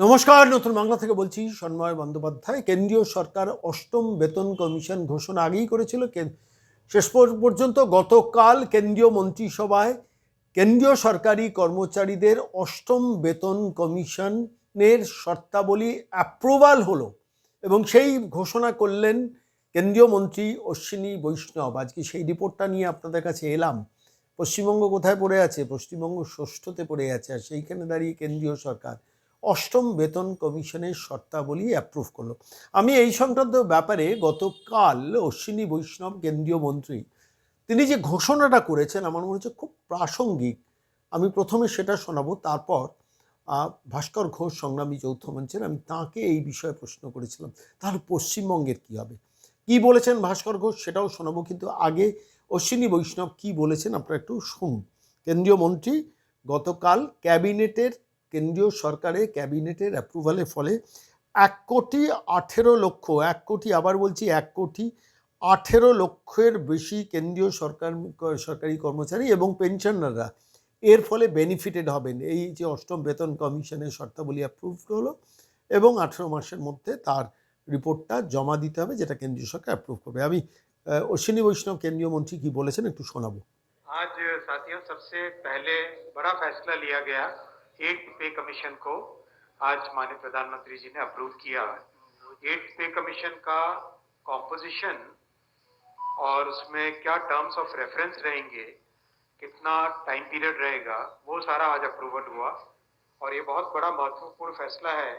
নমস্কার, নতুন বাংলা থেকে বলছি সন্ময় বন্দ্যোপাধ্যায়। কেন্দ্রীয় সরকার অষ্টম বেতন কমিশন ঘোষণা আগেই করেছিল। শেষ পর- পর্যন্ত গতকাল কেন্দ্রীয় মন্ত্রিসভায় কেন্দ্রীয় সরকারি কর্মচারীদের অষ্টম বেতন কমিশনের শর্তাবলী অ্যাপ্রুভাল হলো এবং সেই ঘোষণা করলেন কেন্দ্রীয় মন্ত্রী অশ্বিনী বৈষ্ণব। আজকে সেই রিপোর্টটা নিয়ে আপনাদের কাছে এলাম। পশ্চিমবঙ্গ কোথায় পড়ে আছে? পশ্চিমবঙ্গ ষষ্ঠতে পড়ে আছে। আর সেইখানে দাঁড়িয়ে কেন্দ্রীয় সরকার অষ্টম বেতন কমিশনের শর্তাবলী অ্যাপ্রুভ করল। আমি এই সংক্রান্ত ব্যাপারে গতকাল অশ্বিনী বৈষ্ণব কেন্দ্রীয় মন্ত্রী, তিনি যে ঘোষণাটা করেছেন আমার মনে হচ্ছে খুব প্রাসঙ্গিক। আমি প্রথমে সেটা শোনাবো, তারপর ভাস্কর ঘোষ সংগ্রামী যৌথ মঞ্চের, আমি তাকে এই বিষয়ে প্রশ্ন করেছিলাম, তাহলে পশ্চিমবঙ্গের কি হবে? কি বলেছেন ভাস্কর ঘোষ সেটাও শোনাবো, কিন্তু আগে অশ্বিনী বৈষ্ণব কি বলেছেন আপনারা একটু শুনুন। কেন্দ্রীয় মন্ত্রী গতকাল ক্যাবিনেটের কেন্দ্রীয় সরকারে ক্যাবিনেটের অ্যাপ্রুভালের ফলে এক কোটি আঠেরো লক্ষ, এক কোটি আবার বলছি এক কোটি আঠেরো লক্ষের বেশি কেন্দ্রীয় সরকার, সরকারি কর্মচারী এবং পেনশনাররা এর ফলে বেনিফিটেড হবেন। এই যে অষ্টম বেতন কমিশনের শর্তাবলী অ্যাপ্রুভ হলো এবং আঠেরো মাসের মধ্যে তার রিপোর্টটা জমা দিতে হবে যেটা কেন্দ্রীয় সরকার অ্যাপ্রুভ করবে। আমি অশ্বিনী বৈষ্ণব কেন্দ্রীয় মন্ত্রী কি বলেছেন একটু শোনাবো। আজ সাথীয় সবসে পহলে বড় ফেসলা লিয়া গয়া। एट पे कमीशन को आज माननीय प्रधानमंत्री जी ने अप्रूव किया एट पे कमीशन का कॉम्पोजिशन और उसमें क्या टर्म्स ऑफ़ रेफरेंस रहेंगे, कितना टाइम पीरियड रहेगा, वो सारा आज अप्रूवल हुआ। और ये बहुत बड़ा महत्वपूर्ण फैसला है।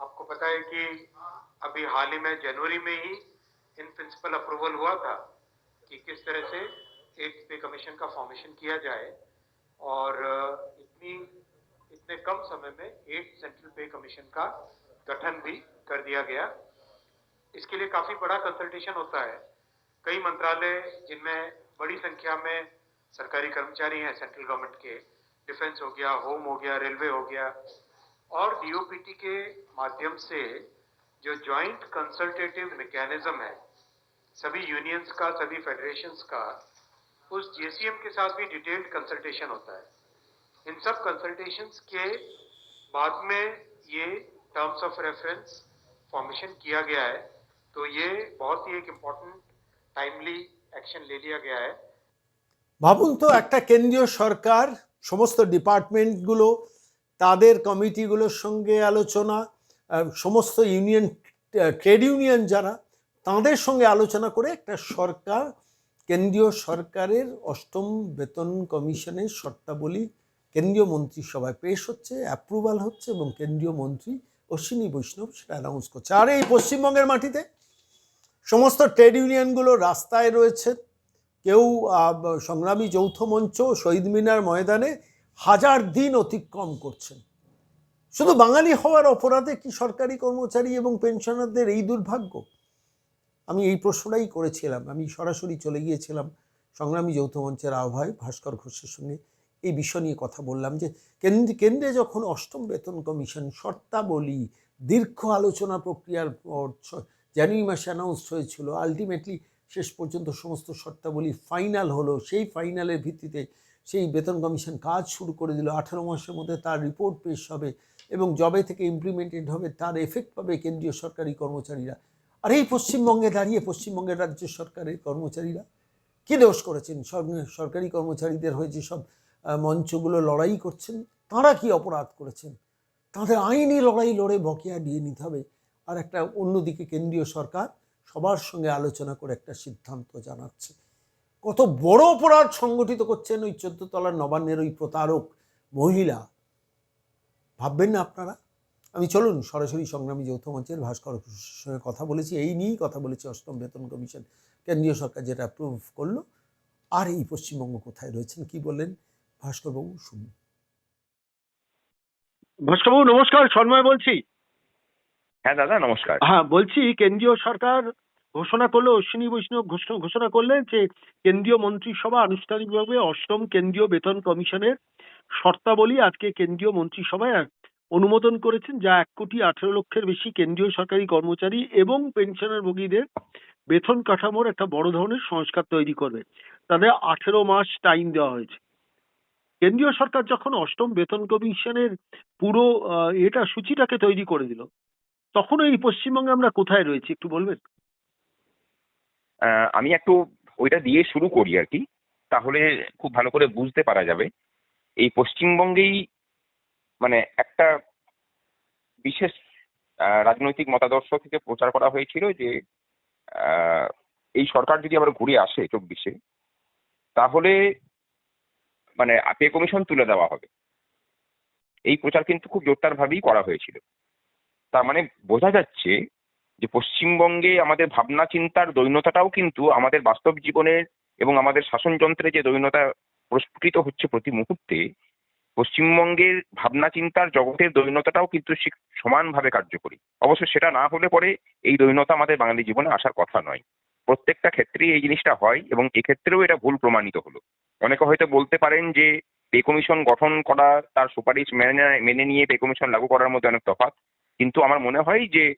आपको पता है कि अभी हाल ही में जनवरी में ही इन प्रिंसिपल अप्रूवल हुआ था कि किस तरह से एट पे कमीशन का फॉर्मेशन किया जाए। और इतनी इतने कम समय में एट सेंट्रल पे कमीशन का गठन भी कर दिया गया। इसके लिए काफ़ी बड़ा कंसल्टेशन होता है। कई मंत्रालय जिनमें बड़ी संख्या में सरकारी कर्मचारी हैं सेंट्रल गवर्नमेंट के डिफेंस हो गया होम हो गया रेलवे हो गया, और डीओपीटी के माध्यम से जो जॉइंट कंसल्टेटिव मैकेनिज्म है, सभी यूनियंस का, सभी फेडरेशंस का, उस जेसीएम के साथ भी डिटेल्ड कंसल्टेशन होता है। इन सब कंसल्टेशंस के बाद में ये टर्म्स ऑफ रेफरेंस फॉर्मेशन किया गया है तो ये बहुत ही एक इम्पोर्टेंट टाइमली एक्शन ले लिया गया है ভাবুন তো একটা কেন্দ্রীয় সরকার সমস্ত ডিপার্টমেন্টগুলো তাদের কমিটিগুলোর সঙ্গে আলোচনা আহ, সমস্ত ইউনিয়ন ট্রেড ইউনিয়ন যারা তাদের সঙ্গে আলোচনা করে একটা সরকার কেন্দ্রীয় সরকারের অষ্টম বেতন কমিশনের শর্তাবলী কেন্দ্রীয় মন্ত্রিসভায় পেশ হচ্ছে অ্যাপ্রুভাল হচ্ছে এবং কেন্দ্রীয় মন্ত্রী অশ্বিনী বৈষ্ণব সেটা অ্যানাউন্স করছে। আর এই পশ্চিমবঙ্গের মাটিতে সমস্ত ট্রেড ইউনিয়নগুলো রাস্তায় রয়েছে। কেউ সংগ্রামী যৌথ মঞ্চ শহীদ মিনার ময়দানে হাজার দিন অতিক্রম করছেন। শুধু বাঙালি হওয়ার অপরাধে কি সরকারি কর্মচারী এবং পেনশনারদের এই দুর্ভাগ্য? আমি এই প্রশ্নটাই করেছিলাম। আমি সরাসরি চলে গিয়েছিলাম সংগ্রামী যৌথ মঞ্চের আহ্বায় ভাস্কর ঘোষের সঙ্গে। এই বিষয় নিয়ে কথা বললাম যে কেন্দ্রে কেন্দ্রে যখন অষ্টম বেতন কমিশন শর্তাবলী দীর্ঘ আলোচনা প্রক্রিয়ার পর জানুয়ারি মাসে অ্যানাউন্স হয়েছিল আলটিমেটলি শেষ পর্যন্ত সমস্ত শর্তাবলী ফাইনাল হলো সেই ফাইনালের ভিত্তিতে সেই বেতন কমিশন কাজ শুরু করে দিল। আঠেরো মাসের মধ্যে তার রিপোর্ট পেশ হবে এবং জবে থেকে ইমপ্লিমেন্টেড হবে তার এফেক্ট পাবে কেন্দ্রীয় সরকারি কর্মচারীরা। আর এই পশ্চিমবঙ্গে দাঁড়িয়ে পশ্চিমবঙ্গের রাজ্য সরকারের কর্মচারীরা কী দোষ করেছেন? সরকারি কর্মচারীদের হয়ে যেসব আহ, মঞ্চগুলো লড়াই করছেন, তাঁরা কি অপরাধ করেছেন? তাদের আইনি লড়াই লড়ে বকেয়া দিয়ে নিতে হবে। আর একটা অন্যদিকে কেন্দ্রীয় সরকার সবার সঙ্গে আলোচনা করে একটা সিদ্ধান্ত জানাচ্ছে। কত বড় অপরাধ সংগঠিত করছেন ওই চোদ্দ তলার নবান্নের ওই প্রতারক মহিলা। ভাববেন না আপনারা? আমি চলুন, সরাসরি সংগ্রামী যৌথ মঞ্চের ভাস্কর ঘোষের সঙ্গে কথা বলেছি, এই নিয়েই কথা বলেছি অষ্টম বেতন কমিশন। কেন্দ্রীয় সরকার যেটা অ্যাপ্রুভ করল, আর এই পশ্চিমবঙ্গ কোথায় রয়েছেন, কি বললেন? ভাস্করবাবু শুনুন। ভাস্করবাবু নমস্কার সন্ময় বলছি। হ্যাঁ দাদা নমস্কার। হ্যাঁ বলছি কেন্দ্রীয় সরকার ঘোষণা করল অশ্বিনী বৈষ্ণব ঘোষণা ঘোষণা করলেন যে কেন্দ্রীয় মন্ত্রিসভা আনুষ্ঠানিকভাবে অষ্টম কেন্দ্রীয় বেতন কমিশনের শর্তাবলী আজকে কেন্দ্রীয় মন্ত্রিসভায় অনুমোদন করেছেন যা এক কোটি আঠেরো লক্ষের বেশি কেন্দ্রীয় সরকারি কর্মচারী এবং পেনশনের ভোগীদের বেতন কাঠামোর একটা বড় ধরনের সংস্কার তৈরি করবে। তাদের আঠেরো মাস টাইম দেওয়া হয়েছে। কেন্দ্রীয় সরকার যখন অষ্টম বেতন কমিশনের পুরো এটা সূচিটাকে তৈরি করে দিল তখন এই পশ্চিমবঙ্গে আমরা কোথায় রয়েছি একটু বলবেন? আমি একটু ওইটা দিয়ে শুরু করি আর কি, তাহলে খুব ভালো করে বুঝতে পারা যাবে। এই পশ্চিমবঙ্গেই মানে একটা বিশেষ রাজনৈতিক মতাদর্শ থেকে প্রচার করা হয়েছিল যে এই সরকার যদি আবার ঘুরে আসে চব্বিশে, তাহলে মানে পে কমিশন তুলে দেওয়া হবে। এই প্রচার কিন্তু খুব জোরদারভাবেই করা হয়েছিল। তার মানে বোঝা যাচ্ছে যে পশ্চিমবঙ্গে আমাদের ভাবনা চিন্তার দৈন্যতাটাও কিন্তু আমাদের বাস্তব জীবনের এবং আমাদের শাসনযন্ত্রে যে দৈন্যতা প্রস্ফুটিত হচ্ছে প্রতি মুহূর্তে, পশ্চিমবঙ্গের ভাবনা চিন্তার জগতের দৈন্যতাটাও কিন্তু সমানভাবে কার্যকরী। অবশ্য সেটা না হলে পরে এই দৈন্যতা আমাদের বাঙালি জীবনে আসার কথা নয়। প্রত্যেকটা ক্ষেত্রেই এই জিনিসটা হয় এবং এক্ষেত্রেও এটা ভুল প্রমাণিত হলো। অনেকে হয়তো বলতে পারেন যে, পে কমিশন গঠন করা তার সুপারিশ মেনে মেনে নিয়ে পে কমিশন লাগু করার মধ্যে অনেক তফাৎ। কিন্তু আমার মনে হয় যে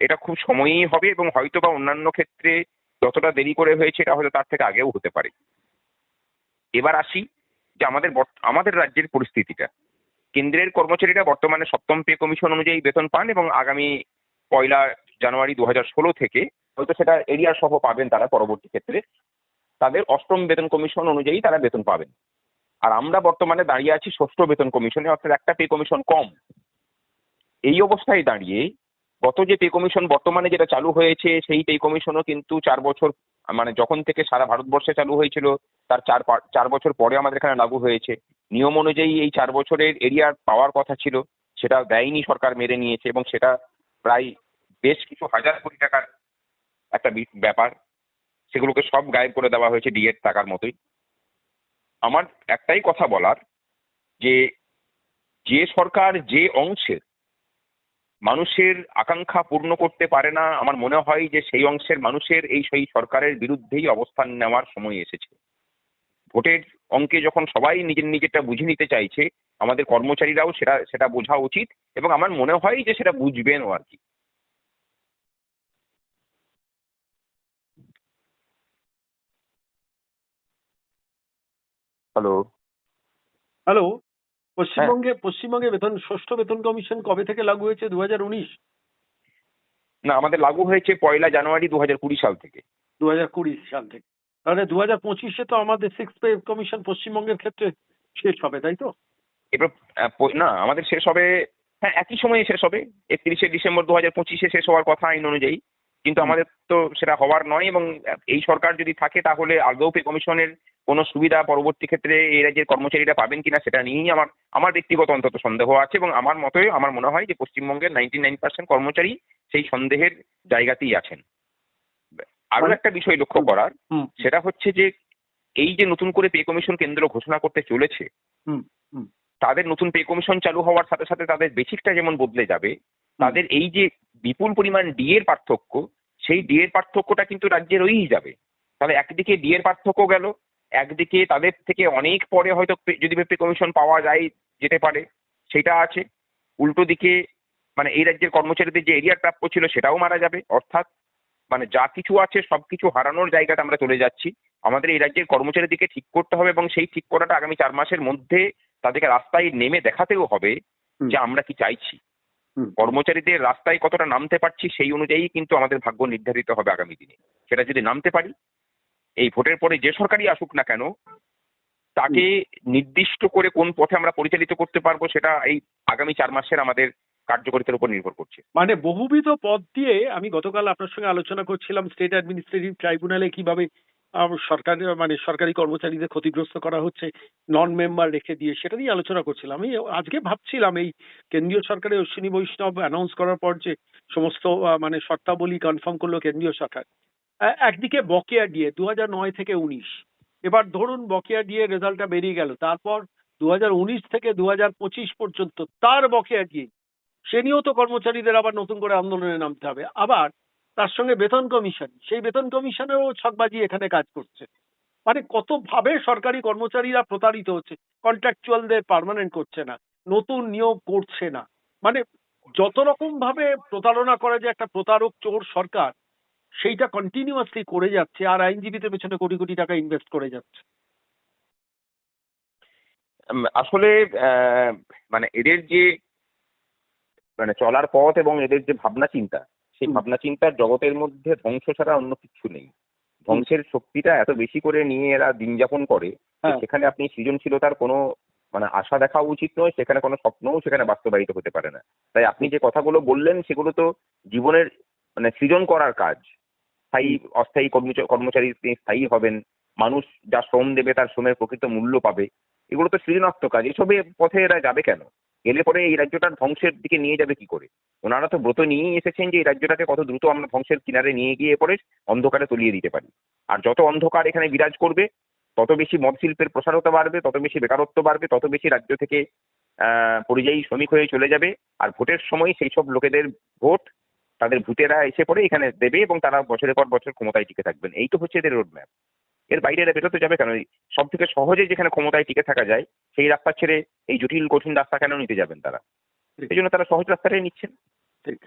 এটা খুব সময়ই হবে এবং হয়তো বা অন্যান্য ক্ষেত্রে যতটা দেরি করে হয়েছে এটা হয়তো তার থেকে আগেও হতে পারে। এবার আসি যে আমাদের আমাদের রাজ্যের পরিস্থিতিটা। কেন্দ্রের কর্মচারীরা বর্তমানে সপ্তম পে কমিশন অনুযায়ী বেতন পান এবং আগামী পয়লা জানুয়ারি দু ষোলো থেকে হয়তো সেটা এরিয়া সহ পাবেন তারা পরবর্তী ক্ষেত্রে। তাদের অষ্টম বেতন কমিশন অনুযায়ী তারা বেতন পাবেন। আর আমরা বর্তমানে দাঁড়িয়ে আছি ষষ্ঠ বেতন কমিশনে, অর্থাৎ একটা পে কমিশন কম। এই অবস্থায় দাঁড়িয়ে গত যে পে কমিশন বর্তমানে যেটা চালু হয়েছে, সেই পে কমিশনও কিন্তু চার বছর মানে যখন থেকে সারা ভারতবর্ষে চালু হয়েছিল, তার চার চার বছর পরে আমাদের এখানে লাগু হয়েছে। নিয়ম অনুযায়ী এই চার বছরের এরিয়ার পাওয়ার কথা ছিল, সেটা দেয়নি সরকার মেনে নিয়েছে এবং সেটা প্রায় বেশ কিছু হাজার কোটি টাকার একটা ব্যাপার। সেগুলোকে সব গায়েব করে দেওয়া হয়েছে ডিএর টাকার মতোই। আমার একটাই কথা বলার, যে যে সরকার যে অংশের মানুষের আকাঙ্ক্ষা পূর্ণ করতে পারে না, আমার মনে হয় যে সেই অংশের মানুষের এই সেই সরকারের বিরুদ্ধেই অবস্থান নেওয়ার সময় এসেছে। ভোটের অঙ্কে যখন সবাই নিজের নিজেরটা বুঝে নিতে চাইছে, আমাদের কর্মচারীরাও সেটা সেটা বোঝা উচিত এবং আমার মনে হয় যে সেটা বুঝবেনও আর কি। হ্যালো হ্যালো পশ্চিমবঙ্গে পশ্চিমবঙ্গে বেতন ষষ্ঠ বেতন কমিশন কবে থেকে লাগু হয়েছে? দু হাজার উনিশ? না আমাদের লাগু হয়েছে পয়লা জানুয়ারি দু হাজার কুড়ি সাল থেকে। দু হাজার কুড়ি সাল থেকে। তাহলে দু হাজার পঁচিশে তো আমাদের সিক্স পে কমিশন পশ্চিমবঙ্গের ক্ষেত্রে শেষ হবে তাই তো? এবার না আমাদের শেষ হবে হ্যাঁ একই সময়ে শেষ হবে। একত্রিশে ডিসেম্বর দু হাজার পঁচিশে শেষ হওয়ার কথা আইন অনুযায়ী। কিন্তু আমাদের তো সেটা হওয়ার নয় এবং এই সরকার যদি থাকে তাহলে আদৌ পে কমিশনের কোনো সুবিধা পরবর্তী ক্ষেত্রে এই রাজ্যের কর্মচারীরা পাবেন কিনা সেটা নিয়েই আমার আমার ব্যক্তিগত অন্তত সন্দেহ আছে এবং আমার মতে আমার মনে হয় যে পশ্চিমবঙ্গের নাইনটি নাইন পার্সেন্ট কর্মচারী সেই সন্দেহের জায়গাতেই আছেন। আরও মানে- একটা বিষয় লক্ষ্য করার সেটা হচ্ছে যে এই যে নতুন করে পে কমিশন কেন্দ্র ঘোষণা করতে চলেছে। তাদের নতুন পে কমিশন চালু হওয়ার সাথে সাথে তাদের বেসিকটা যেমন বদলে যাবে তাদের এই যে বিপুল পরিমাণ ডি এর পার্থক্য সেই ডি এর পার্থক্যটা কিন্তু রাজ্যে রয়েই যাবে। তাহলে একদিকে ডি এর পার্থক্য গেল একদিকে তাদের থেকে অনেক পরে হয়তো যদি পে কমিশন পাওয়া যায় যেতে পারে সেটা আছে। উল্টো দিকে মানে এই রাজ্যের কর্মচারীদের যে এরিয়ার প্রাপ্য ছিল সেটাও মারা যাবে। অর্থাৎ মানে যা কিছু আছে সব কিছু হারানোর জায়গাটা আমরা চলে যাচ্ছি। আমাদের এই রাজ্যের কর্মচারীদেরকে ঠিক করতে হবে এবং সেই ঠিক করাটা আগামী চার মাসের মধ্যে তাদেরকে রাস্তায় নেমে দেখাতেও হবে। যে আমরা কি চাইছি। কর্মচারীদের রাস্তায় কতটা নামতে পারছি সেই অনুযায়ী কিন্তু আমাদের ভাগ্য নির্ধারিত হবে আগামী দিনে। সেটা যদি নামতে পারি এই ভোটের পরে যে সরকারই আসুক না কেন তাকে নির্দিষ্ট করে কোন পথে আমরা পরিচালিত করতে পারব সেটা এই আগামী চার মাসের আমাদের কার্যকারিতার উপর নির্ভর করছে। মানে বহুবিধ পদ দিয়ে আমি গতকাল আপনার সঙ্গে আলোচনা করছিলাম স্টেট অ্যাডমিনিস্ট্রেটিভ ট্রাইব্যুনালে কীভাবে সরকারি মানে সরকারি কর্মচারীদের ক্ষতিগ্রস্ত করা হচ্ছে নন মেম্বার রেখে দিয়ে, সেটা নিয়ে আলোচনা করছিলাম। আমি আজকে ভাবছিলাম এই কেন্দ্রীয় সরকারের অশ্বিনী বৈষ্ণব অ্যানাউন্স করার পর যে সমস্ত মানে শর্তাবলী কনফার্ম করল কেন্দ্রীয় সরকার একদিকে বকেয়া দিয়ে দু নয় থেকে উনিশ, এবার ধরুন বকেয়া দিয়ে রেজাল্টটা বেরিয়ে গেল, তারপর দু থেকে দু পর্যন্ত তার বকেয়া দিয়ে, সে নিয়েও তো কর্মচারীদের আবার নতুন করে আন্দোলনে নামতে হবে। আবার তার সঙ্গে বেতন কমিশন। সেই বেতন কমিশনেরও ছকবাজি এখানে কাজ করছে। মানে কত ভাবে সরকারি কর্মচারীরা প্রতারিত হচ্ছে কন্ট্রাকচুয়ালদের পার্মানেন্ট করছে না, নতুন নিয়োগ করছে না। মানে যত রকম ভাবে প্রতারণা করে যে একটা প্রতারক চোর সরকার, সেইটা কন্টিনিউয়াসলি করে যাচ্ছে আর আইনজীবীদের পেছনে কোটি কোটি টাকা ইনভেস্ট করে যাচ্ছে। আসলে মানে এদের যে মানে চলার পথ এবং এদের যে ভাবনা চিন্তা সেই ভাবনা চিন্তার জগতের মধ্যে ধ্বংস ছাড়া অন্য কিছু নেই। ধ্বংসের শক্তিটা এত বেশি করে নিয়ে এরা দিন যাপন করে হ্যাঁ। সেখানে আপনি সৃজনশীলতার কোনো মানে আশা দেখা উচিত নয় সেখানে কোনো স্বপ্নও সেখানে বাস্তবায়িত হতে পারে না। তাই আপনি যে কথাগুলো বললেন সেগুলো তো জীবনের মানে সৃজন করার কাজ। স্থায়ী অস্থায়ী কর্মচ- কর্মচারী তিনি স্থায়ী হবেন মানুষ যা শ্রম দেবে তার শ্রমের প্রকৃত মূল্য পাবে। এগুলো তো সৃজনাত্মক কাজ এসবে পথে এরা যাবে কেন? গেলে পরে এই রাজ্যটার ধ্বংসের দিকে নিয়ে যাবে কি করে? ওনারা তো ব্রত নিয়েই এসেছেন যে এই রাজ্যটাকে কত দ্রুত আমরা ধ্বংসের কিনারে নিয়ে গিয়ে পরে অন্ধকারে তলিয়ে দিতে পারি। আর যত অন্ধকার এখানে বিরাজ করবে, তত বেশি মদ শিল্পের প্রসারতা বাড়বে, তত বেশি বেকারত্ব বাড়বে, তত বেশি রাজ্য থেকে পরিযায়ী শ্রমিক হয়ে চলে যাবে। আর ভোটের সময় সেই সব লোকেদের ভোট তাদের ভূতেরা এসে পড়ে এখানে দেবে এবং তারা বছরের পর বছর ক্ষমতায় টিকে থাকবেন। এই তো হচ্ছে এদের রোড ম্যাপ এর বাইরে এরা বেরোতে যাবে কেন? সব থেকে সহজে যেখানে ক্ষমতায় টিকে থাকা যায় সেই রাস্তা ছেড়ে এই জটিল কঠিন রাস্তা কেন নিতে যাবেন তারা? এই জন্য তারা সহজ রাস্তাটাই নিচ্ছেন। ঠিক।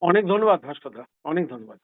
অনেক ধন্যবাদ ভাস্করদা অনেক ধন্যবাদ।